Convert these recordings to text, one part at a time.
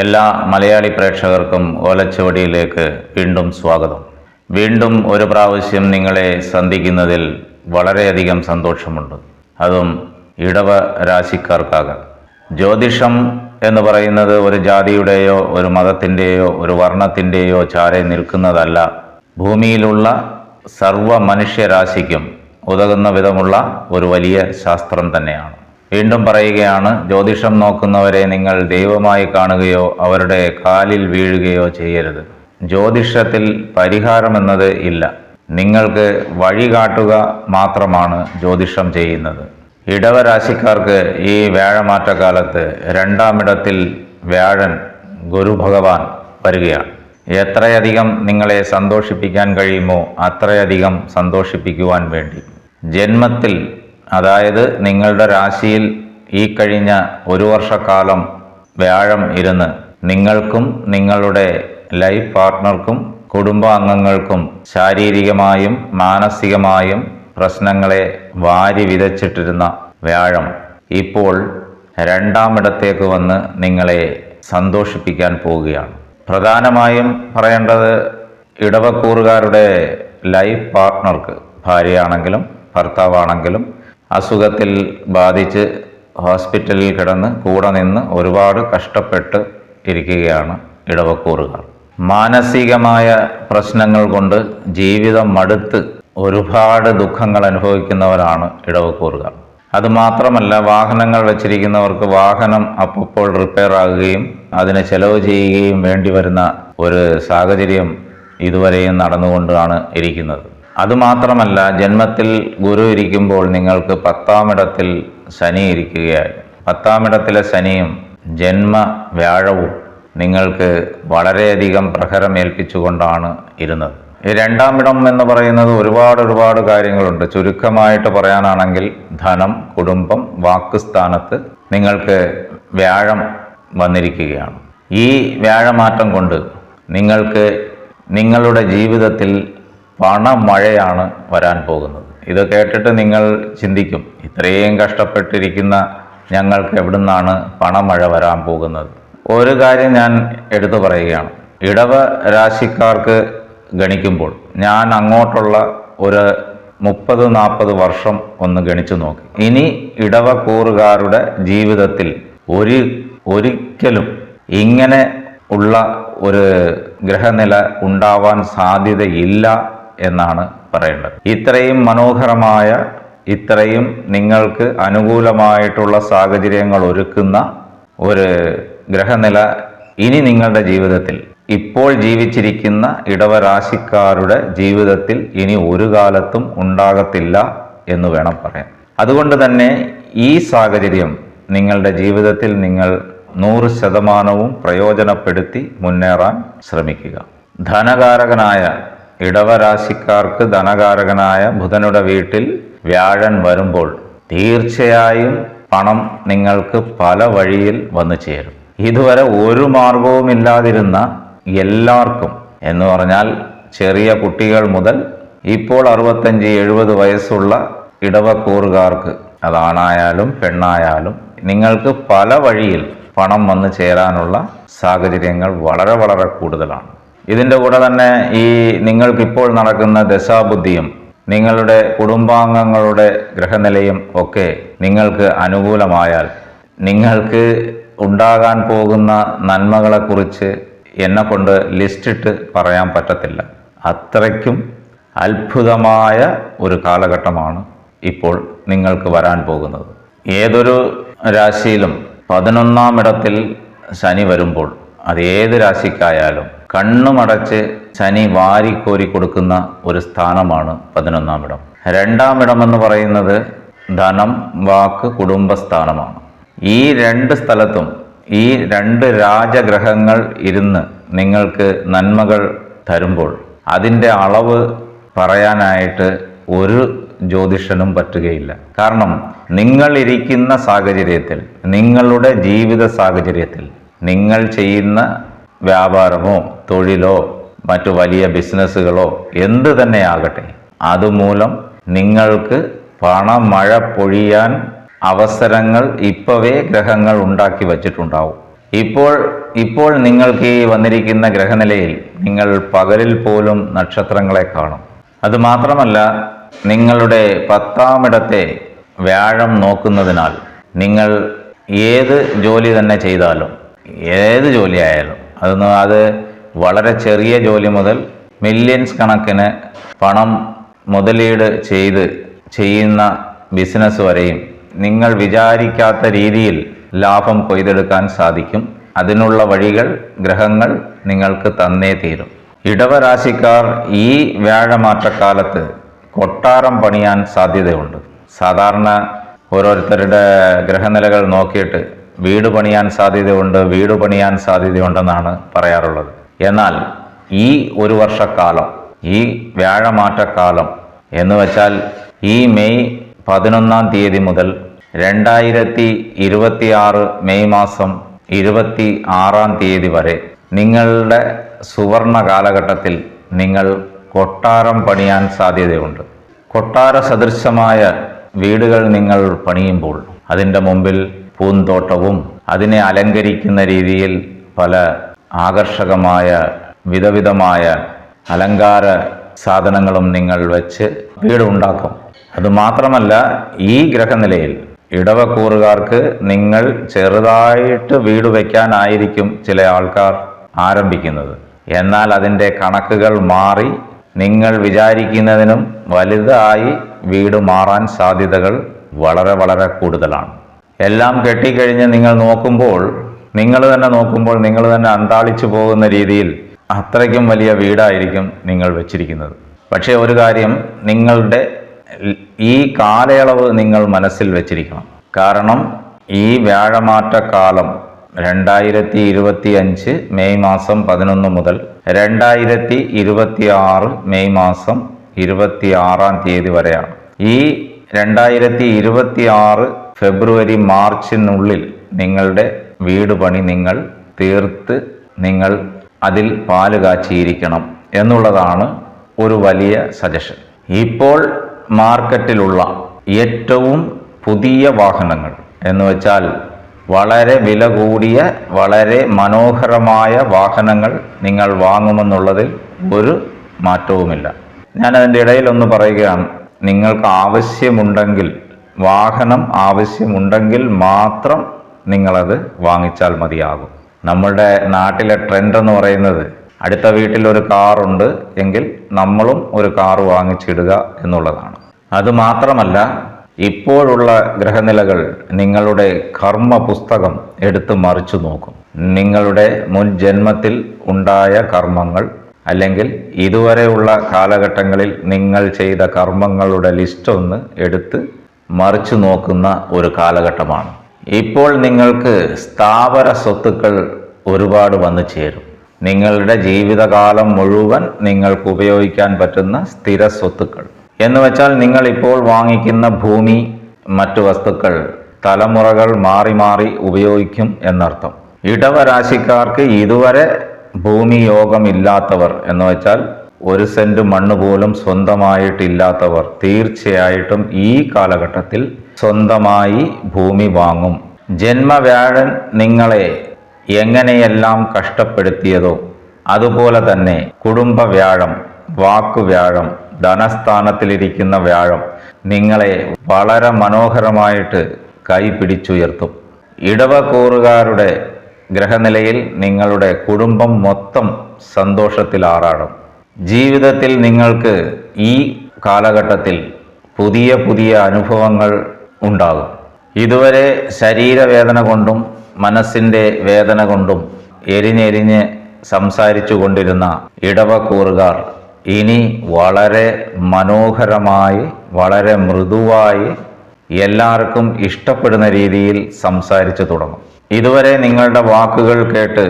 എല്ലാ മലയാളി പ്രേക്ഷകർക്കും ഓലച്ചുവടിയിലേക്ക് വീണ്ടും സ്വാഗതം. വീണ്ടും ഒരു പ്രാവശ്യം നിങ്ങളെ സന്ധിക്കുന്നതിൽ വളരെയധികം സന്തോഷമുണ്ട്. അതും ഇടവ രാശിക്കാർക്കാകാം. ജ്യോതിഷം എന്ന് പറയുന്നത് ഒരു ജാതിയുടെയോ ഒരു മതത്തിന്റെയോ ഒരു വർണത്തിന്റെയോ ചാരെ നിൽക്കുന്നതല്ല. ഭൂമിയിലുള്ള സർവ മനുഷ്യരാശിക്കും ഉതകുന്ന വിധമുള്ള ഒരു വലിയ ശാസ്ത്രം തന്നെയാണ്. വീണ്ടും പറയുകയാണ് ജ്യോതിഷം നോക്കുന്നവരെ നിങ്ങൾ ദൈവമായി കാണുകയോ അവരുടെ കാലിൽ വീഴുകയോ ചെയ്യരുത്. ജ്യോതിഷത്തിൽ പരിഹാരം പരിഹാരമെന്നത് ഇല്ല. നിങ്ങൾക്ക് വഴി കാട്ടുക മാത്രമാണ് ജ്യോതിഷം ചെയ്യുന്നത്. ഇടവരാശിക്കാർക്ക് ഈ വ്യാഴമാറ്റക്കാലത്ത് രണ്ടാമിടത്തിൽ വ്യാഴൻ ഗുരു ഭഗവാൻ വരികയാണ്. എത്രയധികം നിങ്ങളെ സന്തോഷിപ്പിക്കാൻ കഴിയുമോ അത്രയധികം സന്തോഷിപ്പിക്കുവാൻ വേണ്ടി. ജന്മത്തിൽ അതായത് നിങ്ങളുടെ രാശിയിൽ ഈ കഴിഞ്ഞ ഒരു വർഷക്കാലം വ്യാഴം ഇരുന്ന് നിങ്ങൾക്കും നിങ്ങളുടെ ലൈഫ് പാർട്ട്ണർക്കും കുടുംബാംഗങ്ങൾക്കും ശാരീരികമായും മാനസികമായും പ്രശ്നങ്ങളെ വാരി വിതച്ചിട്ടിരുന്ന വ്യാഴം ഇപ്പോൾ രണ്ടാമിടത്തേക്ക് വന്ന് നിങ്ങളെ സന്തോഷിപ്പിക്കാൻ പോവുകയാണ്. പ്രധാനമായും പറയേണ്ടത് ഇടവക്കൂറുകാരുടെ ലൈഫ് പാർട്ട്ണർക്ക് ഭാര്യയാണെങ്കിലും ഭർത്താവാണെങ്കിലും അസുഖത്തിൽ ബാധിച്ച് ഹോസ്പിറ്റലിൽ കിടന്ന് കൂടെ നിന്ന് ഒരുപാട് കഷ്ടപ്പെട്ട് ഇരിക്കുകയാണ് ഇടവക്കൂറുകാർ. മാനസികമായ പ്രശ്നങ്ങൾ കൊണ്ട് ജീവിതം മടുത്ത് ഒരുപാട് ദുഃഖങ്ങൾ അനുഭവിക്കുന്നവരാണ് ഇടവക്കൂറുകാർ. അതുമാത്രമല്ല വാഹനങ്ങൾ വച്ചിരിക്കുന്നവർക്ക് വാഹനം അപ്പോൾ റിപ്പയർ ആകുകയും അതിന് ചെലവ് ചെയ്യുകയും വേണ്ടി വരുന്ന ഒരു സാഹചര്യം ഇതുവരെയും നടന്നുകൊണ്ടാണ് ഇരിക്കുന്നത്. അതുമാത്രമല്ല ജന്മത്തിൽ ഗുരു ഇരിക്കുമ്പോൾ നിങ്ങൾക്ക് പത്താമിടത്തിൽ ശനി ഇരിക്കുകയായി. പത്താമിടത്തിലെ ശനിയും ജന്മ വ്യാഴവും നിങ്ങൾക്ക് വളരെയധികം പ്രഹരമേൽപ്പിച്ചുകൊണ്ടാണ് ഇരുന്നത്. ഈ രണ്ടാമിടം എന്ന് പറയുന്നത് ഒരുപാട് ഒരുപാട് കാര്യങ്ങളുണ്ട്. ചുരുക്കമായിട്ട് പറയാനാണെങ്കിൽ ധനം കുടുംബം വാക്ക് വാക്കുസ്ഥാനത്ത് നിങ്ങൾക്ക് വ്യാഴം വന്നിരിക്കുകയാണ്. ഈ വ്യാഴമാറ്റം കൊണ്ട് നിങ്ങൾക്ക് നിങ്ങളുടെ ജീവിതത്തിൽ പണമഴയാണ് വരാൻ പോകുന്നത്. ഇത് കേട്ടിട്ട് നിങ്ങൾ ചിന്തിക്കും ഇത്രയും കഷ്ടപ്പെട്ടിരിക്കുന്ന ഞങ്ങൾക്ക് എവിടുന്നാണ് പണമഴ വരാൻ പോകുന്നത്? ഒരു കാര്യം ഞാൻ എടുത്തു പറയുകയാണ്. ഇടവ രാശിക്കാർക്ക് ഗണിക്കുമ്പോൾ ഞാൻ അങ്ങോട്ടുള്ള ഒരു മുപ്പത് നാൽപ്പത് വർഷം ഒന്ന് ഗണിച്ചു നോക്കി. ഇനി ഇടവ ഇടവക്കൂറുകാരുടെ ജീവിതത്തിൽ ഒരു ഒരിക്കലും ഇങ്ങനെ ഉള്ള ഒരു ഗ്രഹനില ഉണ്ടാവാൻ സാധ്യതയില്ല എന്നാണ് പറയേണ്ടത്. ഇത്രയും മനോഹരമായ ഇത്രയും നിങ്ങൾക്ക് അനുകൂലമായിട്ടുള്ള സാഹചര്യങ്ങൾ ഒരുക്കുന്ന ഒരു ഗ്രഹനില ഇനി നിങ്ങളുടെ ജീവിതത്തിൽ ഇപ്പോൾ ജീവിച്ചിരിക്കുന്ന ഇടവരാശിക്കാരുടെ ജീവിതത്തിൽ ഇനി ഒരു കാലത്തും ഉണ്ടാകത്തില്ല എന്ന് വേണം പറയാൻ. അതുകൊണ്ട് തന്നെ ഈ സാഹചര്യം നിങ്ങളുടെ ജീവിതത്തിൽ നിങ്ങൾ നൂറ് ശതമാനവും പ്രയോജനപ്പെടുത്തി മുന്നേറാൻ ശ്രമിക്കുക. ധനകാരകനായ ഇടവരാശിക്കാർക്ക് ധനകാരകനായ ബുധനുടെ വീട്ടിൽ വ്യാഴൻ വരുമ്പോൾ തീർച്ചയായും പണം നിങ്ങൾക്ക് പല വഴിയിൽ വന്നു ചേരും. ഇതുവരെ ഒരു മാർഗവുമില്ലാതിരുന്ന എല്ലാവർക്കും എന്ന് പറഞ്ഞാൽ ചെറിയ കുട്ടികൾ മുതൽ ഇപ്പോൾ അറുപത്തഞ്ച് എഴുപത് വയസ്സുള്ള ഇടവക്കൂറുകാർക്ക് അതാണായാലും പെണ്ണായാലും നിങ്ങൾക്ക് പല വഴിയിൽ പണം വന്നു ചേരാനുള്ള സാഹചര്യങ്ങൾ വളരെ വളരെ കൂടുതലാണ്. ഇതിന്റെ കൂടെ തന്നെ ഈ നിങ്ങൾക്കിപ്പോൾ നടക്കുന്ന ദശാബുദ്ധിയും നിങ്ങളുടെ കുടുംബാംഗങ്ങളുടെ ഗ്രഹനിലയും ഒക്കെ നിങ്ങൾക്ക് അനുകൂലമായാൽ നിങ്ങൾക്ക് ഉണ്ടാകാൻ പോകുന്ന നന്മകളെക്കുറിച്ച് എന്നെ കൊണ്ട് ലിസ്റ്റിട്ട് പറയാൻ പറ്റത്തില്ല. അത്രയ്ക്കും അത്ഭുതമായ ഒരു കാലഘട്ടമാണ് ഇപ്പോൾ നിങ്ങൾക്ക് വരാൻ പോകുന്നത്. ഏതൊരു രാശിയിലും പതിനൊന്നാം ഇടത്തിൽ ശനി വരുമ്പോൾ അത് ഏത് രാശിക്കായാലും കണ്ണുമടച്ച് ശനി വാരിക്കോരി കൊടുക്കുന്ന ഒരു സ്ഥാനമാണ് പതിനൊന്നാം ഇടം രണ്ടാം ഇടം എന്ന് പറയുന്നത് ധനം വാക്ക് കുടുംബസ്ഥാനമാണ്. ഈ രണ്ട് സ്ഥലത്തും ഈ രണ്ട് രാജഗ്രഹങ്ങൾ ഇരുന്ന് നിങ്ങൾക്ക് നന്മകൾ തരുമ്പോൾ അതിന്റെ അളവ് പറയാനായിട്ട് ഒരു ജ്യോതിഷനും പറ്റുകയില്ല. കാരണം നിങ്ങൾ ഇരിക്കുന്ന സാഹചര്യത്തിൽ നിങ്ങളുടെ ജീവിത സാഹചര്യത്തിൽ നിങ്ങൾ ചെയ്യുന്ന വ്യാപാരമോ തൊഴിലോ മറ്റു വലിയ ബിസിനസ്സുകളോ എന്ത് തന്നെയാകട്ടെ അതുമൂലം നിങ്ങൾക്ക് പണമഴ പൊഴിയാൻ അവസരങ്ങൾ ഇപ്പോവേ ഗ്രഹങ്ങൾ ഉണ്ടാക്കി വച്ചിട്ടുണ്ടാവും. ഇപ്പോൾ ഇപ്പോൾ നിങ്ങൾക്ക് ഈ വന്നിരിക്കുന്ന ഗ്രഹനിലയിൽ നിങ്ങൾ പകലിൽ പോലും നക്ഷത്രങ്ങളെ കാണും. അതുമാത്രമല്ല നിങ്ങളുടെ പത്താമിടത്തെ വ്യാഴം നോക്കുന്നതിനാൽ നിങ്ങൾ ഏത് ജോലി തന്നെ ചെയ്താലും ഏത് ജോലി ആയാലും അതൊന്ന് അത് വളരെ ചെറിയ ജോലി മുതൽ മില്യൺസ് കണക്കിന് പണം മുതലീട് ചെയ്ത് ചെയ്യുന്ന ബിസിനസ് വരെയും നിങ്ങൾ വിചാരിക്കാത്ത രീതിയിൽ ലാഭം കൊയ്തെടുക്കാൻ സാധിക്കും. അതിനുള്ള വഴികൾ ഗ്രഹങ്ങൾ നിങ്ങൾക്ക് തന്നേ തീരും. ഇടവരാശിക്കാർ ഈ വ്യാഴമാറ്റക്കാലത്ത് കൊട്ടാരം പണിയാൻ സാധ്യതയുണ്ട്. സാധാരണ ഓരോരുത്തരുടെ ഗ്രഹനിലകൾ നോക്കിയിട്ട് വീട് പണിയാൻ സാധ്യതയുണ്ട് വീട് പണിയാൻ സാധ്യതയുണ്ടെന്നാണ് പറയാറുള്ളത്. എന്നാൽ ഈ ഒരു വർഷക്കാലം ഈ വ്യാഴമാറ്റക്കാലം എന്ന് വെച്ചാൽ ഈ മെയ് പതിനൊന്നാം തീയതി മുതൽ രണ്ടായിരത്തി ഇരുപത്തിയാറ് മെയ് മാസം ഇരുപത്തി ആറാം തീയതി വരെ നിങ്ങളുടെ സുവർണ കാലഘട്ടത്തിൽ നിങ്ങൾ കൊട്ടാരം പണിയാൻ സാധ്യതയുണ്ട്. കൊട്ടാര സദൃശമായ വീടുകൾ നിങ്ങൾ പണിയുമ്പോൾ അതിന്റെ മുമ്പിൽ പൂന്തോട്ടവും അതിനെ അലങ്കരിക്കുന്ന രീതിയിൽ പല ആകർഷകമായ വിധവിധമായ അലങ്കാര സാധനങ്ങളും നിങ്ങൾ വെച്ച് വീടുണ്ടാക്കും. അതുമാത്രമല്ല ഈ ഗ്രഹനിലയിൽ ഇടവക്കൂറുകാർക്ക് നിങ്ങൾ ചെറുതായിട്ട് വീട് വയ്ക്കാനായിരിക്കും ചില ആൾക്കാർ ആരംഭിക്കുന്നത്. എന്നാൽ അതിന്റെ കണക്കുകൾ മാറി നിങ്ങൾ വിചാരിക്കുന്നതിനും വലുതായി വീട് മാറാൻ സാധ്യതകൾ വളരെ വളരെ കൂടുതലാണ്. എല്ലാം കെട്ടിക്കഴിഞ്ഞ് നിങ്ങൾ നോക്കുമ്പോൾ നിങ്ങൾ തന്നെ നോക്കുമ്പോൾ നിങ്ങൾ തന്നെ അന്താളിച്ചു പോകുന്ന രീതിയിൽ അത്രയ്ക്കും വലിയ വീടായിരിക്കും നിങ്ങൾ വെച്ചിരിക്കുന്നത്. പക്ഷേ ഒരു കാര്യം നിങ്ങളുടെ ഈ കാലയളവ് നിങ്ങൾ മനസ്സിൽ വെച്ചിരിക്കണം. കാരണം ഈ വ്യാഴമാറ്റ കാലം രണ്ടായിരത്തി ഇരുപത്തി അഞ്ച് മെയ് മാസം പതിനൊന്ന് മുതൽ രണ്ടായിരത്തി ഇരുപത്തി ആറ് മെയ് മാസം ഇരുപത്തി ആറാം തീയതി വരെയാണ്. ഈ രണ്ടായിരത്തി ഇരുപത്തി ആറ് ഫെബ്രുവരി മാർച്ചിനുള്ളിൽ നിങ്ങളുടെ വീട് പണി നിങ്ങൾ തീർത്ത് നിങ്ങൾ അതിൽ പാൽ കാച്ചിയിരിക്കണം എന്നുള്ളതാണ് ഒരു വലിയ സജഷൻ. ഇപ്പോൾ മാർക്കറ്റിലുള്ള ഏറ്റവും പുതിയ വാഹനങ്ങൾ എന്ന് വെച്ചാൽ വളരെ വില കൂടിയ വളരെ മനോഹരമായ വാഹനങ്ങൾ നിങ്ങൾ വാങ്ങുമെന്നുള്ളതിൽ ഒരു മാറ്റവുമില്ല. ഞാൻ അതിന്റെ ഇടയിൽ ഒന്ന് പറയുകയാണ്. നിങ്ങൾക്ക് ആവശ്യമുണ്ടെങ്കിൽ വാഹനം ആവശ്യമുണ്ടെങ്കിൽ മാത്രം നിങ്ങളത് വാങ്ങിച്ചാൽ മതിയാകും. നമ്മളുടെ നാട്ടിലെ ട്രെൻഡ് എന്ന് പറയുന്നത് അടുത്ത വീട്ടിൽ ഒരു കാറുണ്ട് എങ്കിൽ നമ്മളും ഒരു കാർ വാങ്ങിച്ചിടുക എന്നുള്ളതാണ്. അതുമാത്രമല്ല ഇപ്പോഴുള്ള ഗ്രഹനിലകൾ നിങ്ങളുടെ കർമ്മ പുസ്തകം എടുത്ത് മറിച്ചു നോക്കും. നിങ്ങളുടെ മുൻ ജന്മത്തിൽ ഉണ്ടായ കർമ്മങ്ങൾ അല്ലെങ്കിൽ ഇതുവരെയുള്ള കാലഘട്ടങ്ങളിൽ നിങ്ങൾ ചെയ്ത കർമ്മങ്ങളുടെ ലിസ്റ്റ് ഒന്ന് എടുത്ത് മറിച്ചു നോക്കുന്ന ഒരു കാലഘട്ടമാണ്. ഇപ്പോൾ നിങ്ങൾക്ക് സ്ഥാവര സ്വത്തുക്കൾ ഒരുപാട് വന്നു ചേരും. നിങ്ങളുടെ ജീവിതകാലം മുഴുവൻ നിങ്ങൾക്ക് ഉപയോഗിക്കാൻ പറ്റുന്ന സ്ഥിര സ്വത്തുക്കൾ. എന്ന് വെച്ചാൽ നിങ്ങൾ ഇപ്പോൾ വാങ്ങിക്കുന്ന ഭൂമി മറ്റു വസ്തുക്കൾ തലമുറകൾ മാറി മാറി ഉപയോഗിക്കും എന്നർത്ഥം. ഇടവരാശിക്കാർക്ക് ഇതുവരെ ഭൂമി യോഗമില്ലാത്തവർ എന്ന് വെച്ചാൽ ഒരു സെന്റ് മണ്ണ് പോലും സ്വന്തമായിട്ടില്ലാത്തവർ തീർച്ചയായിട്ടും ഈ കാലഘട്ടത്തിൽ സ്വന്തമായി ഭൂമി വാങ്ങും. ജന്മവ്യാഴൻ നിങ്ങളെ എങ്ങനെയെല്ലാം കഷ്ടപ്പെടുത്തിയതോ അതുപോലെ തന്നെ കുടുംബ വ്യാഴം വാക്കുവ്യാഴം ധനസ്ഥാനത്തിലിരിക്കുന്ന വ്യാഴം നിങ്ങളെ വളരെ മനോഹരമായിട്ട് കൈപിടിച്ചുയർത്തും. ഇടവക്കൂറുകാരുടെ ഗ്രഹനിലയിൽ നിങ്ങളുടെ കുടുംബം മൊത്തം സന്തോഷത്തിൽ ആറാടും ജീവിതത്തിൽ നിങ്ങൾക്ക് ഈ കാലഘട്ടത്തിൽ പുതിയ പുതിയ അനുഭവങ്ങൾ ഉണ്ടാകും. ഇതുവരെ ശരീരവേദന കൊണ്ടും മനസ്സിന്റെ വേദന കൊണ്ടും എരിഞ്ഞെരിഞ്ഞ് സംസാരിച്ചു കൊണ്ടിരുന്ന ഇടവക്കൂറുകാർ ഇനി വളരെ മനോഹരമായി വളരെ മൃദുവായി എല്ലാവർക്കും ഇഷ്ടപ്പെടുന്ന രീതിയിൽ സംസാരിച്ചു തുടങ്ങും. ഇതുവരെ നിങ്ങളുടെ വാക്കുകൾ കേട്ട്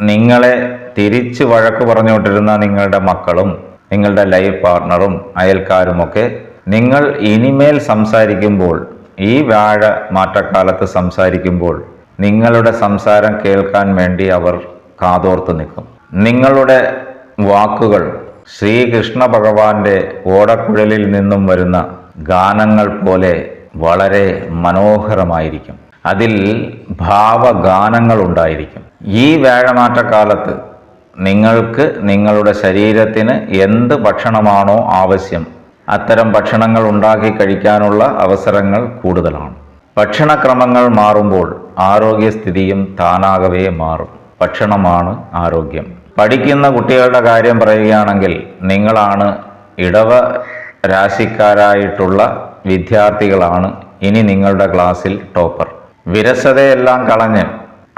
നിങ്ങളെ തിരിച്ച് വഴക്ക് പറഞ്ഞുകൊണ്ടിരുന്ന നിങ്ങളുടെ മക്കളും നിങ്ങളുടെ ലൈഫ് പാർട്ട്ണറും അയൽക്കാരുമൊക്കെ നിങ്ങൾ ഇനിമേൽ സംസാരിക്കുമ്പോൾ ഈ വ്യാഴ മാറ്റക്കാലത്ത് സംസാരിക്കുമ്പോൾ നിങ്ങളുടെ സംസാരം കേൾക്കാൻ വേണ്ടി അവർ കാതോർത്ത് നിൽക്കും. നിങ്ങളുടെ വാക്കുകൾ ശ്രീകൃഷ്ണ ഭഗവാന്റെ ഓടക്കുഴലിൽ നിന്നും വരുന്ന ഗാനങ്ങൾ പോലെ വളരെ മനോഹരമായിരിക്കും. അതിൽ ഭാവഗാനങ്ങൾ ഉണ്ടായിരിക്കും. ഈ വ്യാഴമാറ്റക്കാലത്ത് നിങ്ങൾക്ക് നിങ്ങളുടെ ശരീരത്തിന് എന്ത് ഭക്ഷണമാണോ ആവശ്യം അത്തരം ഭക്ഷണങ്ങൾ ഉണ്ടാക്കി കഴിക്കാനുള്ള അവസരങ്ങൾ കൂടുതലാണ്. ഭക്ഷണക്രമങ്ങൾ മാറുമ്പോൾ ആരോഗ്യസ്ഥിതിയും താനാകവേ മാറും. ഭക്ഷണമാണ് ആരോഗ്യം. പഠിക്കുന്ന കുട്ടികളുടെ കാര്യം പറയുകയാണെങ്കിൽ നിങ്ങളാണ് ഇടവ രാശിക്കാരായിട്ടുള്ള വിദ്യാർത്ഥികളാണ് ഇനി നിങ്ങളുടെ ക്ലാസ്സിൽ ടോപ്പർ. വിരസതയെല്ലാം കളഞ്ഞ്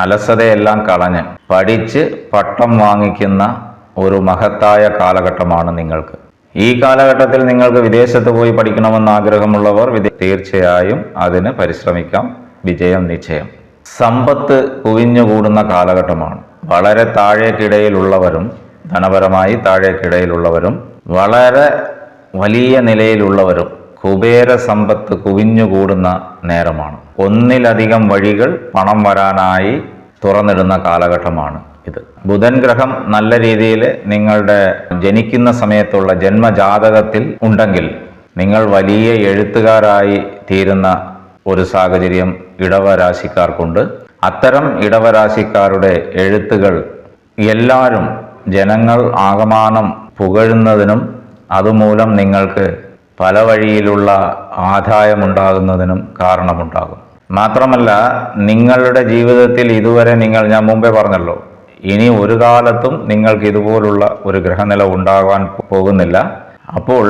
അലസതയെല്ലാം കളഞ്ഞ് പഠിച്ച് പട്ടം വാങ്ങിക്കുന്ന ഒരു മഹത്തായ കാലഘട്ടമാണ് നിങ്ങൾക്ക്. ഈ കാലഘട്ടത്തിൽ നിങ്ങൾക്ക് വിദേശത്ത് പോയി പഠിക്കണമെന്ന് ആഗ്രഹമുള്ളവർ തീർച്ചയായും അതിന് പരിശ്രമിക്കാം. വിജയം നിശ്ചയം. സമ്പത്ത് കുവിഞ്ഞുകൂടുന്ന കാലഘട്ടമാണ്. വളരെ താഴേക്കിടയിലുള്ളവരും ധനപരമായി താഴേക്കിടയിലുള്ളവരും വളരെ വലിയ നിലയിലുള്ളവരും കുബേര സമ്പത്ത് കുവിഞ്ഞുകൂടുന്ന നേരമാണ്. ഒന്നിലധികം വഴികൾ പണം വരാനായി തുറന്നിടുന്ന കാലഘട്ടമാണ് ഇത്. ബുധൻ ഗ്രഹം നല്ല രീതിയിൽ നിങ്ങളുടെ ജനിക്കുന്ന സമയത്തുള്ള ജന്മജാതകത്തിൽ ഉണ്ടെങ്കിൽ നിങ്ങൾ വലിയ എഴുത്തുകാരായി തീരുന്ന ഒരു സാഹചര്യം ഇടവരാശിക്കാർക്കുണ്ട്. അത്തരം ഇടവരാശിക്കാരുടെ എഴുത്തുകൾ എല്ലാവരും ജനങ്ങൾ ആകമാനം പുകഴുന്നതിനും അതുമൂലം നിങ്ങൾക്ക് പല വഴിയിലുള്ള ആദായമുണ്ടാകുന്നതിനും കാരണമുണ്ടാകും. മാത്രമല്ല നിങ്ങളുടെ ജീവിതത്തിൽ ഇതുവരെ നിങ്ങൾ ഞാൻ മുമ്പേ പറഞ്ഞല്ലോ ഇനി ഒരു കാലത്തും നിങ്ങൾക്ക് ഇതുപോലുള്ള ഒരു ഗ്രഹനില ഉണ്ടാകാൻ പോകുന്നില്ല. അപ്പോൾ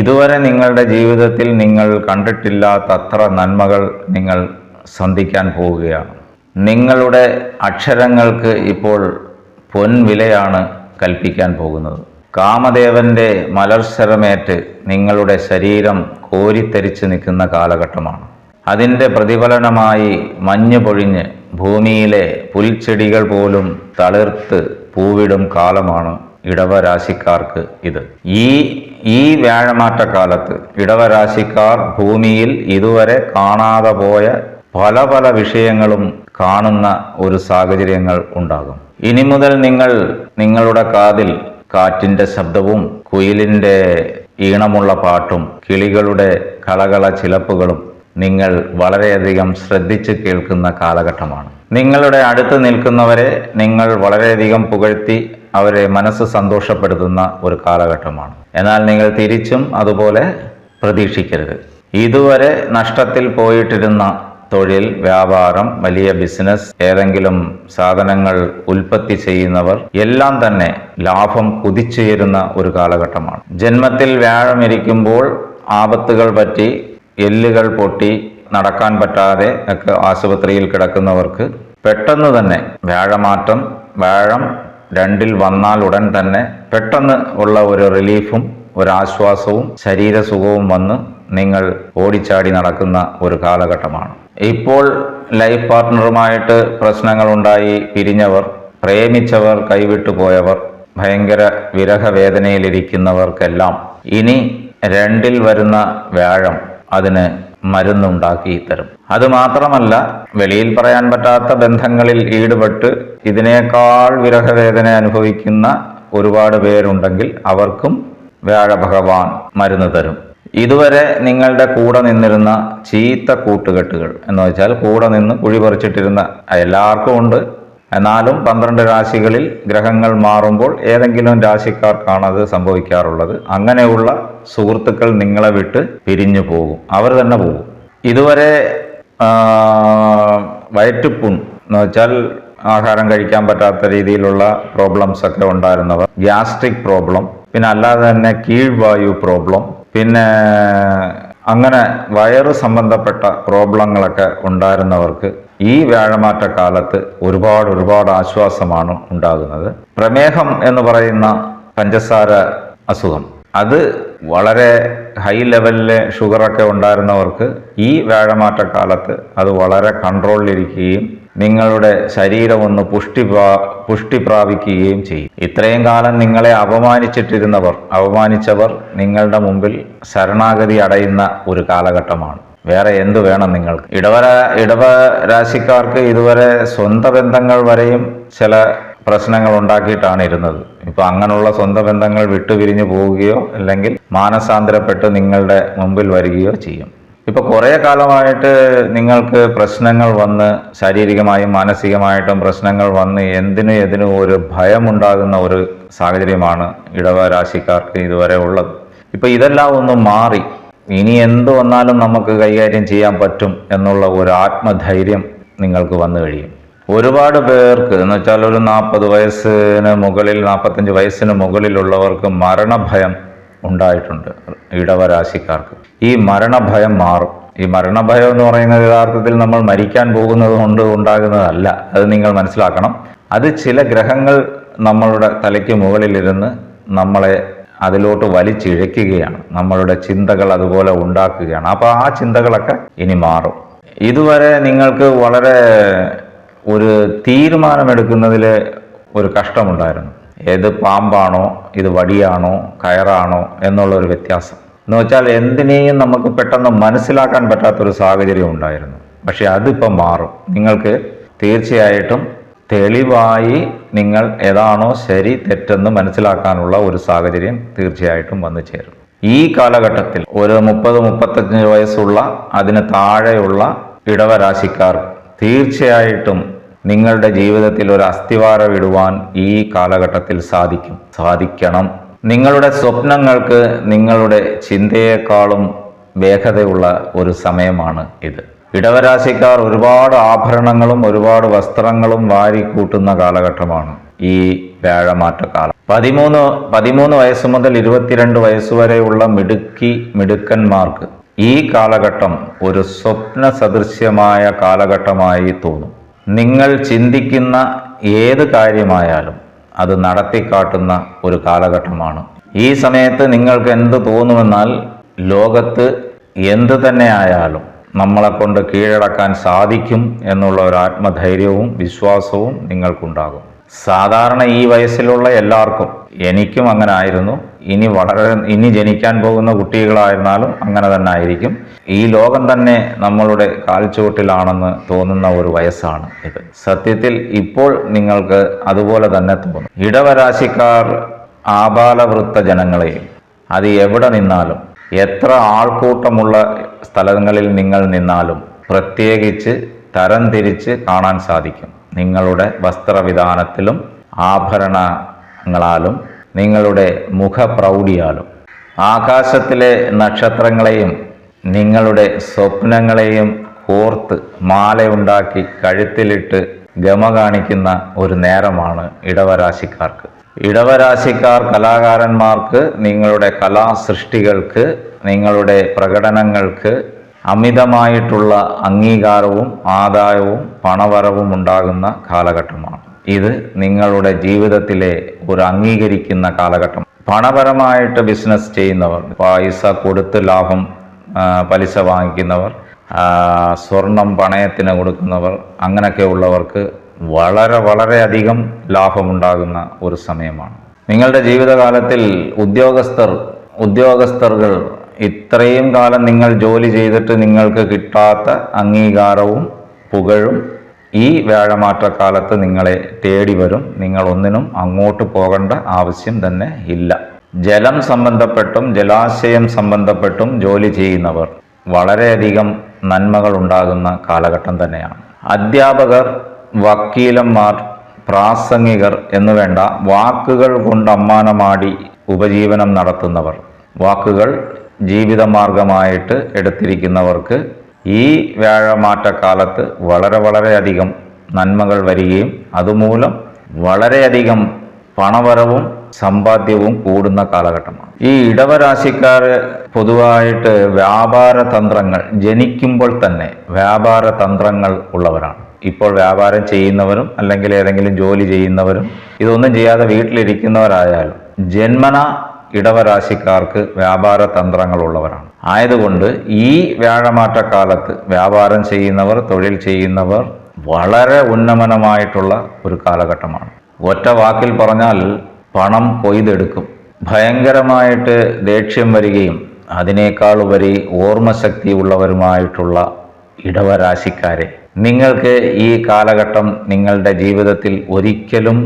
ഇതുവരെ നിങ്ങളുടെ ജീവിതത്തിൽ നിങ്ങൾ കണ്ടിട്ടില്ലാത്തത്ര നന്മകൾ നിങ്ങൾ സന്ധിക്കാൻ പോവുകയാണ്. നിങ്ങളുടെ അക്ഷരങ്ങൾക്ക് ഇപ്പോൾ പൊൻവിലയാണ് കൽപ്പിക്കാൻ പോകുന്നത്. കാമദേവന്റെ മലർശരമേറ്റ് നിങ്ങളുടെ ശരീരം കോരിത്തെരിച്ച് നിൽക്കുന്ന കാലഘട്ടമാണ്. അതിന്റെ പ്രതിഫലനമായി മഞ്ഞ് പൊഴിഞ്ഞ് ഭൂമിയിലെ പുൽച്ചെടികൾ പോലും തളിർത്ത് പൂവിടും കാലമാണ് ഇടവരാശിക്കാർക്ക് ഇത്. ഈ ഈ വ്യാഴമാറ്റക്കാലത്ത് ഇടവരാശിക്കാർ ഭൂമിയിൽ ഇതുവരെ കാണാതെ പോയ പല പല വിഷയങ്ങളും കാണുന്ന ഒരു സാഹചര്യങ്ങൾ ഉണ്ടാകും. ഇനി മുതൽ നിങ്ങൾ നിങ്ങളുടെ കാതിൽ കാറ്റിന്റെ ശബ്ദവും കുയിലിന്റെ ഈണമുള്ള പാട്ടും കിളികളുടെ കളകള ചിലപ്പുകളും നിങ്ങൾ വളരെയധികം ശ്രദ്ധിച്ച് കേൾക്കുന്ന കാലഘട്ടമാണ്. നിങ്ങളുടെ അടുത്ത് നിൽക്കുന്നവരെ നിങ്ങൾ വളരെയധികം പുകഴ്ത്തി അവരെ മനസ്സ് സന്തോഷപ്പെടുത്തുന്ന ഒരു കാലഘട്ടമാണ്. എന്നാൽ നിങ്ങൾ തിരിച്ചും അതുപോലെ പ്രതീക്ഷിക്കരുത്. ഇതുവരെ നഷ്ടത്തിൽ പോയിട്ടിരുന്ന തൊഴിൽ വ്യാപാരം വലിയ ബിസിനസ് ഏതെങ്കിലും സാധനങ്ങൾ ഉൽപ്പത്തി ചെയ്യുന്നവർ എല്ലാം തന്നെ ലാഭം കുതിച്ചുയരുന്ന ഒരു കാലഘട്ടമാണ്. ജന്മത്തിൽ വ്യാഴമിരിക്കുമ്പോൾ ആപത്തുകൾ പറ്റി എല്ലുകൾ പൊട്ടി നടക്കാൻ പറ്റാതെ ഒക്കെ ആശുപത്രിയിൽ കിടക്കുന്നവർക്ക് പെട്ടെന്ന് തന്നെ വ്യാഴമാറ്റം വ്യാഴം രണ്ടിൽ വന്നാൽ ഉടൻ തന്നെ പെട്ടെന്ന് ഉള്ള ഒരു റിലീഫും ഒരാശ്വാസവും ശരീരസുഖവും വന്ന് നിങ്ങൾ ഓടിച്ചാടി നടക്കുന്ന ഒരു കാലഘട്ടമാണ്. ഇപ്പോൾ ലൈഫ് പാർട്ട്ണറുമായിട്ട് പ്രശ്നങ്ങളുണ്ടായി പിരിഞ്ഞവർ പ്രേമിച്ചവർ കൈവിട്ടു പോയവർ ഭയങ്കര വിരഹവേദനയിലിരിക്കുന്നവർക്കെല്ലാം ഇനി രണ്ടിൽ വരുന്ന വ്യാഴം അതിന് മരുന്നുണ്ടാക്കി തരും. അതുമാത്രമല്ല വെളിയിൽ പറയാൻ പറ്റാത്ത ബന്ധങ്ങളിൽ ഈടുപെട്ട് ഇതിനേക്കാൾ വിരഹവേദന അനുഭവിക്കുന്ന ഒരുപാട് പേരുണ്ടെങ്കിൽ അവർക്കും വ്യാഴഭഗവാൻ മരുന്ന് തരും. ഇതുവരെ നിങ്ങളുടെ കൂടെ നിന്നിരുന്ന ചീത്ത കൂട്ടുകെട്ടുകൾ എന്ന് വെച്ചാൽ കൂടെ നിന്ന് കുഴി പറിച്ചിട്ടിരുന്ന എല്ലാവർക്കും ഉണ്ട്. എന്നാലും പന്ത്രണ്ട് രാശികളിൽ ഗ്രഹങ്ങൾ മാറുമ്പോൾ ഏതെങ്കിലും രാശിക്കാർക്കാണ് അത് സംഭവിക്കാറുള്ളത്. അങ്ങനെയുള്ള സുഹൃത്തുക്കൾ നിങ്ങളെ വിട്ട് പിരിഞ്ഞു പോകും. അവർ തന്നെ പോകും. ഇതുവരെ വയറ്റുപ്പുൺ എന്ന് വെച്ചാൽ ആഹാരം കഴിക്കാൻ പറ്റാത്ത രീതിയിലുള്ള പ്രോബ്ലംസ് ഒക്കെ ഉണ്ടായിരുന്നവർ ഗ്യാസ്ട്രിക് പ്രോബ്ലം പിന്നെ അല്ലാതെ തന്നെ കീഴ്വായു പ്രോബ്ലം പിന്നെ അങ്ങനെ വയറ് സംബന്ധപ്പെട്ട പ്രോബ്ലങ്ങളൊക്കെ ഉണ്ടായിരുന്നവർക്ക് ഈ വ്യാഴമാറ്റ കാലത്ത് ഒരുപാട് ഒരുപാട് ആശ്വാസമാണ് ഉണ്ടാകുന്നത്. പ്രമേഹം എന്ന് പറയുന്ന പഞ്ചസാര അസുഖം. അത് വളരെ ഹൈ ലെവലിലെ ഷുഗറൊക്കെ ഉണ്ടായിരുന്നവർക്ക് ഈ വ്യാഴമാറ്റ കാലത്ത് അത് വളരെ കൺട്രോളിലിരിക്കുകയും നിങ്ങളുടെ ശരീരം ഒന്ന് പുഷ്ടി പുഷ്ടി പ്രാപിക്കുകയും ചെയ്യും. ഇത്രയും കാലം നിങ്ങളെ അപമാനിച്ചിട്ടിരുന്നവർ അപമാനിച്ചവർ നിങ്ങളുടെ മുമ്പിൽ ശരണാഗതി അടയുന്ന ഒരു കാലഘട്ടമാണ്. വേറെ എന്തു വേണം നിങ്ങൾക്ക്? ഇടവര ഇടവ രാശിക്കാർക്ക് ഇതുവരെ സ്വന്ത ബന്ധങ്ങൾ വരെയും ചില പ്രശ്നങ്ങൾ ഉണ്ടാക്കിയിട്ടാണ് ഇരുന്നത്. ഇപ്പൊ അങ്ങനെയുള്ള സ്വന്ത ബന്ധങ്ങൾ വിട്ടുപിരിഞ്ഞു പോവുകയോ അല്ലെങ്കിൽ മാനസാന്തരപ്പെട്ട് നിങ്ങളുടെ മുമ്പിൽ വരികയോ ചെയ്യും. ഇപ്പൊ കുറേ കാലമായിട്ട് നിങ്ങൾക്ക് പ്രശ്നങ്ങൾ വന്ന് ശാരീരികമായും മാനസികമായിട്ടും പ്രശ്നങ്ങൾ വന്ന് എന്തിനും എതിനും ഒരു ഭയമുണ്ടാകുന്ന ഒരു സാഹചര്യമാണ് ഇടവ രാശിക്കാർക്ക് ഇതുവരെ ഉള്ളത്. ഇപ്പൊ ഇതെല്ലാം ഒന്ന് മാറി ഇനി എന്ത് വന്നാലും നമുക്ക് കൈകാര്യം ചെയ്യാൻ പറ്റും എന്നുള്ള ഒരു ആത്മധൈര്യം നിങ്ങൾക്ക് വന്നു കഴിയും. ഒരുപാട് പേർക്ക് എന്ന് വെച്ചാൽ ഒരു നാൽപ്പത് വയസ്സിന് മുകളിൽ നാൽപ്പത്തഞ്ച് വയസ്സിന് മുകളിലുള്ളവർക്ക് മരണഭയം ഉണ്ടായിട്ടുണ്ട് ഇടവരാശിക്കാർക്ക്. ഈ മരണഭയം മാറും. ഈ മരണഭയം എന്ന് പറയുന്ന യഥാർത്ഥത്തിൽ നമ്മൾ മരിക്കാൻ പോകുന്നത് കൊണ്ട് ഉണ്ടാകുന്നതല്ല. അത് നിങ്ങൾ മനസ്സിലാക്കണം. അത് ചില ഗ്രഹങ്ങൾ നമ്മളുടെ തലയ്ക്ക് മുകളിലിരുന്ന് നമ്മളെ അതിലോട്ട് വലിച്ചിഴയ്ക്കുകയാണ്. നമ്മളുടെ ചിന്തകൾ അതുപോലെ ഉണ്ടാക്കുകയാണ്. അപ്പോൾ ആ ചിന്തകളൊക്കെ ഇനി മാറും. ഇതുവരെ നിങ്ങൾക്ക് വളരെ ഒരു തീരുമാനമെടുക്കുന്നതിൽ ഒരു കഷ്ടമുണ്ടായിരുന്നു. ഏത് പാമ്പാണോ ഇത് വടിയാണോ കയറാണോ എന്നുള്ളൊരു വ്യത്യാസം. എന്ന് വെച്ചാൽ എന്തിനേയും നമുക്ക് പെട്ടെന്ന് മനസ്സിലാക്കാൻ പറ്റാത്തൊരു സാഹചര്യം ഉണ്ടായിരുന്നു. പക്ഷെ അതിപ്പം മാറും. നിങ്ങൾക്ക് തീർച്ചയായിട്ടും തെളിവായി നിങ്ങൾ ഏതാണോ ശരി തെറ്റെന്ന് മനസ്സിലാക്കാനുള്ള ഒരു സാഹചര്യം തീർച്ചയായിട്ടും വന്നു ചേരും. ഈ കാലഘട്ടത്തിൽ ഒരു മുപ്പത് മുപ്പത്തഞ്ച് വയസ്സുള്ള അതിന് താഴെയുള്ള ഇടവരാശിക്കാർ തീർച്ചയായിട്ടും നിങ്ങളുടെ ജീവിതത്തിൽ ഒരു അസ്ഥിവാരം ഇടുവാൻ ഈ കാലഘട്ടത്തിൽ സാധിക്കും. സാധിക്കണം. നിങ്ങളുടെ സ്വപ്നങ്ങൾക്ക് നിങ്ങളുടെ ചിന്തയേക്കാളും വേഗതയുള്ള ഒരു സമയമാണ് ഇത്. ഇടവരാശിക്കാർ ഒരുപാട് ആഭരണങ്ങളും ഒരുപാട് വസ്ത്രങ്ങളും വാരി കൂട്ടുന്ന കാലഘട്ടമാണ് ഈ വ്യാഴമാറ്റക്കാലം. പതിമൂന്ന് പതിമൂന്ന് വയസ്സ് മുതൽ ഇരുപത്തിരണ്ട് വയസ്സ് വരെയുള്ള മിടുക്കി മിടുക്കന്മാർക്ക് ഈ കാലഘട്ടം ഒരു സ്വപ്ന സദൃശ്യമായ കാലഘട്ടമായി തോന്നും. നിങ്ങൾ ചിന്തിക്കുന്ന ഏത് കാര്യമായാലും അത് നടത്തിക്കാട്ടുന്ന ഒരു കാലഘട്ടമാണ്. ഈ സമയത്ത് നിങ്ങൾക്ക് എന്ത് തോന്നുമെന്നാൽ ലോകത്ത് എന്ത് തന്നെ ആയാലും നമ്മളെ കൊണ്ട് കീഴടക്കാൻ സാധിക്കും എന്നുള്ള ഒരു ആത്മധൈര്യവും വിശ്വാസവും നിങ്ങൾക്കുണ്ടാകും. സാധാരണ ഈ വയസ്സിലുള്ള എല്ലാവർക്കും എനിക്കും അങ്ങനെ ആയിരുന്നു. ഇനി വളരെ ഇനി ജനിക്കാൻ പോകുന്ന കുട്ടികളായിരുന്നാലും അങ്ങനെ തന്നെ ആയിരിക്കും. ഈ ലോകം തന്നെ നമ്മളുടെ കാൽച്ചുവട്ടിലാണെന്ന് തോന്നുന്ന ഒരു വയസ്സാണ് ഇത്. സത്യത്തിൽ ഇപ്പോൾ നിങ്ങൾക്ക് അതുപോലെ തന്നെ തോന്നും. ഇടവരാശിക്കാർ ആബാലവൃത്ത ജനങ്ങളെയും അത് എവിടെ നിന്നാലും എത്ര ആൾക്കൂട്ടമുള്ള സ്ഥലങ്ങളിൽ നിങ്ങൾ നിന്നാലും പ്രത്യേകിച്ച് തരംതിരിച്ച് കാണാൻ സാധിക്കും. നിങ്ങളുടെ വസ്ത്രവിധാനത്തിലും ആഭരണങ്ങളാലും നിങ്ങളുടെ മുഖപ്രൗഢിയാലും ആകാശത്തിലെ നക്ഷത്രങ്ങളെയും നിങ്ങളുടെ സ്വപ്നങ്ങളെയും കോർത്ത് മാലയുണ്ടാക്കി കഴുത്തിലിട്ട് ഗമ കാണിക്കുന്ന ഒരു നേരമാണ് ഇടവരാശിക്കാർക്ക്. ഇടവരാശിക്കാർ കലാകാരന്മാർക്ക് നിങ്ങളുടെ കലാസൃഷ്ടികൾക്ക് നിങ്ങളുടെ പ്രകടനങ്ങൾക്ക് അമിതമായിട്ടുള്ള അംഗീകാരവും ആദായവും പണവരവും ഉണ്ടാകുന്ന കാലഘട്ടമാണ്. ഇത് നിങ്ങളുടെ ജീവിതത്തിലെ ഒരു അംഗീകരിക്കുന്ന കാലഘട്ടം. പണപരമായിട്ട് ബിസിനസ് ചെയ്യുന്നവർ പൈസ കൊടുത്ത് ലാഭം പലിശ വാങ്ങിക്കുന്നവർ സ്വർണം പണയത്തിന് കൊടുക്കുന്നവർ അങ്ങനെയൊക്കെ ഉള്ളവർക്ക് വളരെ വളരെയധികം ലാഭമുണ്ടാകുന്ന ഒരു സമയമാണ്. നിങ്ങളുടെ ജീവിതകാലത്തിൽ ഉദ്യോഗസ്ഥർ ഉദ്യോഗസ്ഥர்கள் ഇത്രയും കാലം നിങ്ങൾ ജോലി ചെയ്തിട്ട് നിങ്ങൾക്ക് കിട്ടാത്ത അംഗീകാരവും പുകഴും ഈ വ്യാഴമാറ്റക്കാലത്ത് നിങ്ങളെ തേടി വരും. നിങ്ങൾ ഒന്നിനും അങ്ങോട്ട് പോകേണ്ട ആവശ്യം തന്നെ ഇല്ല. ജലം സംബന്ധപ്പെട്ടും ജലാശയം സംബന്ധപ്പെട്ടും ജോലി ചെയ്യുന്നവർ വളരെയധികം നന്മകൾ ഉണ്ടാകുന്ന കാലഘട്ടം തന്നെയാണ്. അധ്യാപകർ വക്കീലന്മാർ പ്രാസംഗികർ എന്നു വേണ്ട വാക്കുകൾ കൊണ്ട് അമ്മാനമാടി ഉപജീവനം നടത്തുന്നവർ. വാക്കുകൾ ജീവിതമാർഗമായിട്ട് എടുത്തിരിക്കുന്നവർക്ക് ഈ വ്യാഴമാറ്റക്കാലത്ത് വളരെ വളരെയധികം നന്മകൾ വരികയും അതുമൂലം വളരെയധികം പണവരവും സമ്പാദ്യവും കൂടുന്ന കാലഘട്ടമാണ്. ഈ ഇടവരാശിക്കാർ പൊതുവായിട്ട് വ്യാപാര തന്ത്രങ്ങൾ ജനിക്കുമ്പോൾ തന്നെ വ്യാപാര തന്ത്രങ്ങൾ ഉള്ളവരാണ്. ഇപ്പോൾ വ്യാപാരം ചെയ്യുന്നവരും അല്ലെങ്കിൽ ഏതെങ്കിലും ജോലി ചെയ്യുന്നവരും ഇതൊന്നും ചെയ്യാതെ വീട്ടിലിരിക്കുന്നവരായാലും ജന്മന ഇടവരാശിക്കാർക്ക് വ്യാപാര തന്ത്രങ്ങളുള്ളവരാണ്. ആയതുകൊണ്ട് ഈ വ്യാഴമാറ്റക്കാലത്ത് വ്യാപാരം ചെയ്യുന്നവർ തൊഴിൽ ചെയ്യുന്നവർ വളരെ ഉന്നമനമായിട്ടുള്ള ഒരു കാലഘട്ടമാണ്. ഒറ്റ വാക്കിൽ പറഞ്ഞാൽ പണം കൊയ്തെടുക്കും. ഭയങ്കരമായിട്ട് ദേഷ്യം വരികയും അതിനേക്കാൾ ഉപരി ഓർമ്മശക്തി ഉള്ളവരുമായിട്ടുള്ള ഇടവരാശിക്കാരെ നിങ്ങൾക്ക് ഈ കാലഘട്ടം നിങ്ങളുടെ ജീവിതത്തിൽ ഒരിക്കലും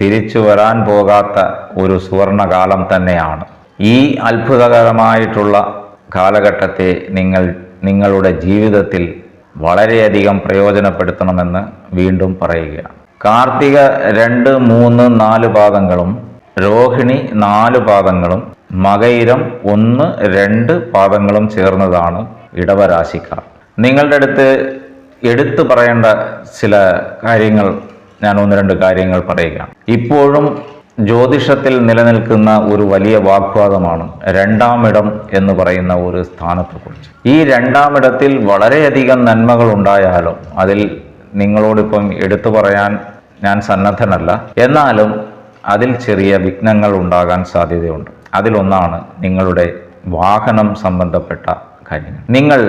തിരിച്ചു വരാൻ പോകാത്ത ഒരു സുവർണകാലം തന്നെയാണ്. ഈ അത്ഭുതകരമായിട്ടുള്ള കാലഘട്ടത്തെ നിങ്ങൾ നിങ്ങളുടെ ജീവിതത്തിൽ വളരെയധികം പ്രയോജനപ്പെടുത്തണമെന്ന് വീണ്ടും പറയുകയാണ്. കാർത്തിക രണ്ട് മൂന്ന് നാല് പാദങ്ങളും രോഹിണി നാല് പാദങ്ങളും മകയിരം ഒന്ന് രണ്ട് പാദങ്ങളും ചേർന്നതാണ് ഇടവരാശിക്കാർ. നിങ്ങളുടെ അടുത്ത് എടുത്തു പറയേണ്ട ചില കാര്യങ്ങൾ ഞാൻ ഒന്ന് രണ്ട് കാര്യങ്ങൾ പറയുകയാണ് ഇപ്പോഴും ജ്യോതിഷത്തിൽ നിലനിൽക്കുന്ന ഒരു വലിയ വാഗ്വാദമാണ് രണ്ടാമിടം എന്ന് പറയുന്ന ഒരു സ്ഥാനത്തെക്കുറിച്ച്. ഈ രണ്ടാമിടത്തിൽ വളരെയധികം നന്മകൾ ഉണ്ടായാലും അതിൽ നിങ്ങളോടിപ്പം എടുത്തു പറയാൻ ഞാൻ സന്നദ്ധനല്ല. എന്നാലും അതിൽ ചെറിയ വിഘ്നങ്ങൾ ഉണ്ടാകാൻ സാധ്യതയുണ്ട്. അതിലൊന്നാണ് നിങ്ങളുടെ വാഹനം സംബന്ധപ്പെട്ട കാര്യങ്ങൾ. നിങ്ങൾ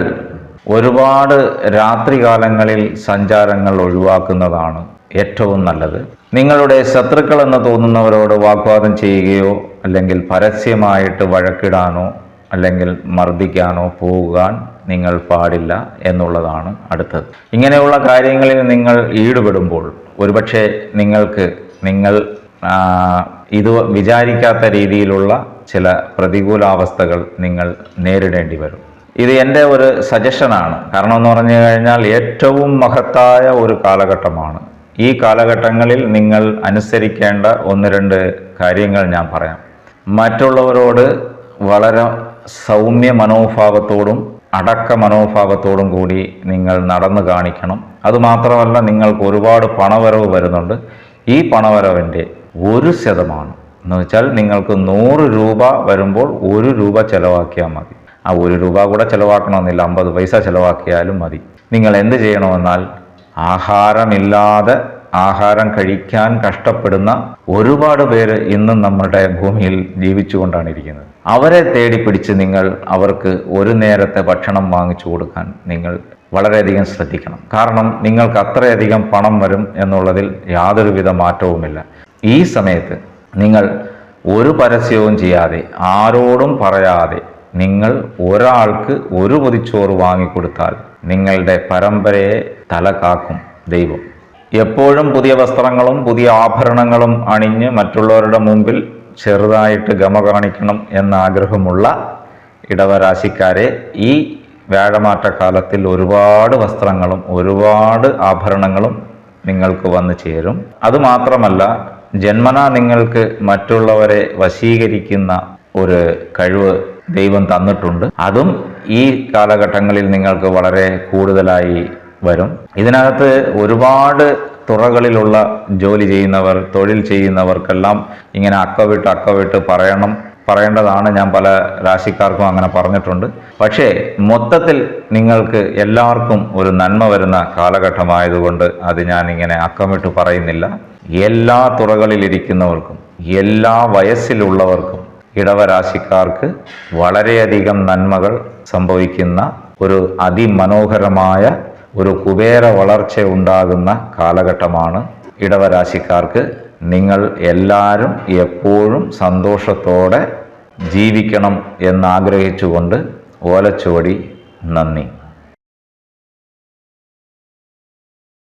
ഒരുപാട് രാത്രികാലങ്ങളിൽ സഞ്ചാരങ്ങൾ ഒഴിവാക്കുന്നതാണ് ഏറ്റവും നല്ലത്. നിങ്ങളുടെ ശത്രുക്കൾ എന്ന് തോന്നുന്നവരോട് വാഗ്വാദം ചെയ്യുകയോ അല്ലെങ്കിൽ പരസ്യമായിട്ട് വഴക്കിടാനോ അല്ലെങ്കിൽ മർദ്ദിക്കാനോ പോകാൻ നിങ്ങൾ പാടില്ല എന്നുള്ളതാണ് അടുത്തത്. ഇങ്ങനെയുള്ള കാര്യങ്ങളിൽ നിങ്ങൾ ഈടുപെടുമ്പോൾ ഒരുപക്ഷെ നിങ്ങൾക്ക് നിങ്ങൾ ഇത് വിചാരിക്കാത്ത രീതിയിലുള്ള ചില പ്രതികൂലാവസ്ഥകൾ നിങ്ങൾ നേരിടേണ്ടി വരും. ഇത് എന്റെ ഒരു സജഷനാണ്. കാരണം എന്ന് പറഞ്ഞു കഴിഞ്ഞാൽ ഏറ്റവും മഹത്തായ ഒരു കാലഘട്ടമാണ് ഈ കാലഘട്ടങ്ങളിൽ നിങ്ങൾ അനുസരിക്കേണ്ട ഒന്ന് രണ്ട് കാര്യങ്ങൾ ഞാൻ പറയാം. മറ്റുള്ളവരോട് വളരെ സൗമ്യ മനോഭാവത്തോടും അടക്ക മനോഭാവത്തോടും കൂടി നിങ്ങൾ നടന്നു കാണിക്കണം. അതുമാത്രമല്ല നിങ്ങൾക്ക് ഒരുപാട് പണവരവ് വരുന്നുണ്ട്. ഈ പണവരവിന്റെ ഒരു ശതമാനം എന്ന് വെച്ചാൽ നിങ്ങൾക്ക് നൂറ് രൂപ വരുമ്പോൾ ഒരു രൂപ ചിലവാക്കിയാൽ മതി. ആ ഒരു രൂപ കൂടെ ചിലവാക്കണമെന്നില്ല. അമ്പത് പൈസ ചിലവാക്കിയാലും മതി. നിങ്ങൾ എന്ത് ചെയ്യണമെന്നാൽ ആഹാരമില്ലാതെ ആഹാരം കഴിക്കാൻ കഷ്ടപ്പെടുന്ന ഒരുപാട് പേര് ഇന്നും നമ്മുടെ ഭൂമിയിൽ ജീവിച്ചുകൊണ്ടാണ് ഇരിക്കുന്നത് അവരെ തേടി പിടിച്ച് നിങ്ങൾ അവർക്ക് ഒരു നേരത്തെ ഭക്ഷണം വാങ്ങിച്ചു കൊടുക്കാൻ നിങ്ങൾ വളരെയധികം ശ്രദ്ധിക്കണം. കാരണം നിങ്ങൾക്ക് അത്രയധികം പണം വരും എന്നുള്ളതിൽ യാതൊരുവിധ മാറ്റവുമില്ല. ഈ സമയത്ത് നിങ്ങൾ ഒരു പരസ്യവും ചെയ്യാതെ ആരോടും പറയാതെ നിങ്ങൾ ഒരാൾക്ക് ഒരു പൊതിച്ചോറ് വാങ്ങിക്കൊടുത്താൽ നിങ്ങളുടെ പരമ്പരയെ തല കാക്കും ദൈവം. എപ്പോഴും പുതിയ വസ്ത്രങ്ങളും പുതിയ ആഭരണങ്ങളും അണിഞ്ഞ് മറ്റുള്ളവരുടെ മുമ്പിൽ ചെറുതായിട്ട് ഗമ കാണിക്കണം എന്ന ആഗ്രഹമുള്ള ഇടവരാശിക്കാരെ ഈ വ്യാഴമാറ്റ കാലത്തിൽ ഒരുപാട് വസ്ത്രങ്ങളും ഒരുപാട് ആഭരണങ്ങളും നിങ്ങൾക്ക് വന്നു ചേരും. അതുമാത്രമല്ല ജന്മനാ നിങ്ങൾക്ക് മറ്റുള്ളവരെ വശീകരിക്കുന്ന ഒരു കഴിവ് ദൈവം തന്നിട്ടുണ്ട്. അതും ഈ കാലഘട്ടങ്ങളിൽ നിങ്ങൾക്ക് വളരെ കൂടുതലായി വരും. ഇതിനകത്ത് ഒരുപാട് തുറകളിലുള്ള ജോലി ചെയ്യുന്നവർ തൊഴിൽ ചെയ്യുന്നവർക്കെല്ലാം ഇങ്ങനെ അക്കവിട്ട് അക്കവിട്ട് പറയണം. പറയേണ്ടതാണ് ഞാൻ പല രാശിക്കാർക്കും അങ്ങനെ പറഞ്ഞിട്ടുണ്ട്. പക്ഷേ മൊത്തത്തിൽ നിങ്ങൾക്ക് എല്ലാവർക്കും ഒരു നന്മ വരുന്ന കാലഘട്ടമായതുകൊണ്ട് അത് ഞാൻ ഇങ്ങനെ അക്കമിട്ട് പറയുന്നില്ല. എല്ലാ തുറകളിലിരിക്കുന്നവർക്കും എല്ലാ വയസ്സിലുള്ളവർക്കും ഇടവരാശിക്കാർക്ക് വളരെയധികം നന്മകൾ സംഭവിക്കുന്ന ഒരു അതിമനോഹരമായ ഒരു കുബേര വളർച്ച ഉണ്ടാകുന്ന കാലഘട്ടമാണ് ഇടവരാശിക്കാർക്ക്. നിങ്ങൾ എല്ലാവരും എപ്പോഴും സന്തോഷത്തോടെ ജീവിക്കണം എന്നാഗ്രഹിച്ചുകൊണ്ട് ഓലച്ചുവടി നന്ദി.